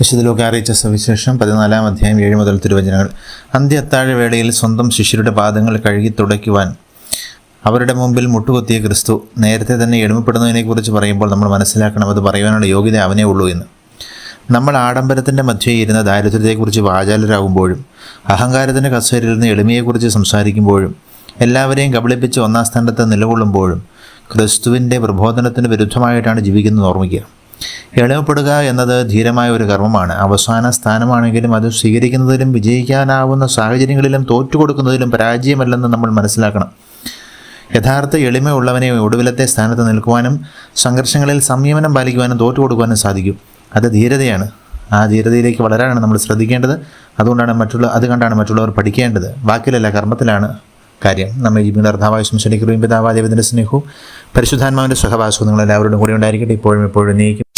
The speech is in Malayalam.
വിശുദ്ധലോക അറിയിച്ച സവിശേഷം പതിനാലാം അധ്യായം ഏഴ് മുതൽ തിരുവചനങ്ങൾ. അന്ത്യ അത്താഴ വേളയിൽ സ്വന്തം ശിഷ്യരുടെ പാദങ്ങൾ കഴുകി തുടയ്ക്കുവാൻ അവരുടെ മുമ്പിൽ മുട്ടുകുത്തിയ ക്രിസ്തു നേരത്തെ തന്നെ എളിമപ്പെടുന്നതിനെക്കുറിച്ച് പറയുമ്പോൾ നമ്മൾ മനസ്സിലാക്കണം അത് പറയുവാനുള്ള യോഗ്യത അവനേ ഉള്ളൂ എന്ന്. നമ്മൾ ആഡംബരത്തിന്റെ മധ്യേ ഇരുന്ന ദാരിദ്ര്യത്തെക്കുറിച്ച് വാചാലരാകുമ്പോഴും അഹങ്കാരത്തിന്റെ കസേരയിൽ നിന്ന് എളിമയെക്കുറിച്ച് സംസാരിക്കുമ്പോഴും എല്ലാവരെയും കബളിപ്പിച്ച് ഒന്നാം സ്ഥാനത്ത് നിലകൊള്ളുമ്പോഴും ക്രിസ്തുവിന്റെ പ്രബോധനത്തിന് വിരുദ്ധമായിട്ടാണ് ജീവിക്കുന്നത് ഓർമ്മിക്കുക. എളിമപ്പെടുക എന്നത് ധീരമായ ഒരു കർമ്മമാണ്. അവസാന സ്ഥാനമാണെങ്കിലും അത് സ്വീകരിക്കുന്നതിലും വിജയിക്കാനാവുന്ന സാഹചര്യങ്ങളിലും തോറ്റുകൊടുക്കുന്നതിലും പരാജയമല്ലെന്ന് നമ്മൾ മനസ്സിലാക്കണം. യഥാർത്ഥ എളിമയുള്ളവനെ ഒടുവിലത്തെ സ്ഥാനത്ത് നിൽക്കുവാനും സംഘർഷങ്ങളിൽ സംയമനം പാലിക്കുവാനും തോറ്റുകൊടുക്കുവാനും സാധിക്കും. അത് ധീരതയാണ്. ആ ധീരതയിലേക്ക് വളരാനാണ് നമ്മൾ ശ്രദ്ധിക്കേണ്ടത്. അതുകൊണ്ടാണ് മറ്റുള്ള അത് കണ്ടാണ് മറ്റുള്ളവർ പഠിക്കേണ്ടത്. വാക്കിലല്ല കർമ്മത്തിലാണ് കാര്യം. നമ്മൾ ജീവിക്കുന്ന അർദ്ധാവായ ശനിക്കുറിയും പിതാവാദേവത്തിന്റെ സ്നേഹവും പരിശുദ്ധാത്മാവിന്റെ സഹവാസവും നിങ്ങളെല്ലാവരോടും കൂടി ഉണ്ടായിരിക്കട്ടെ. ഇപ്പോഴും എപ്പോഴും നീക്കും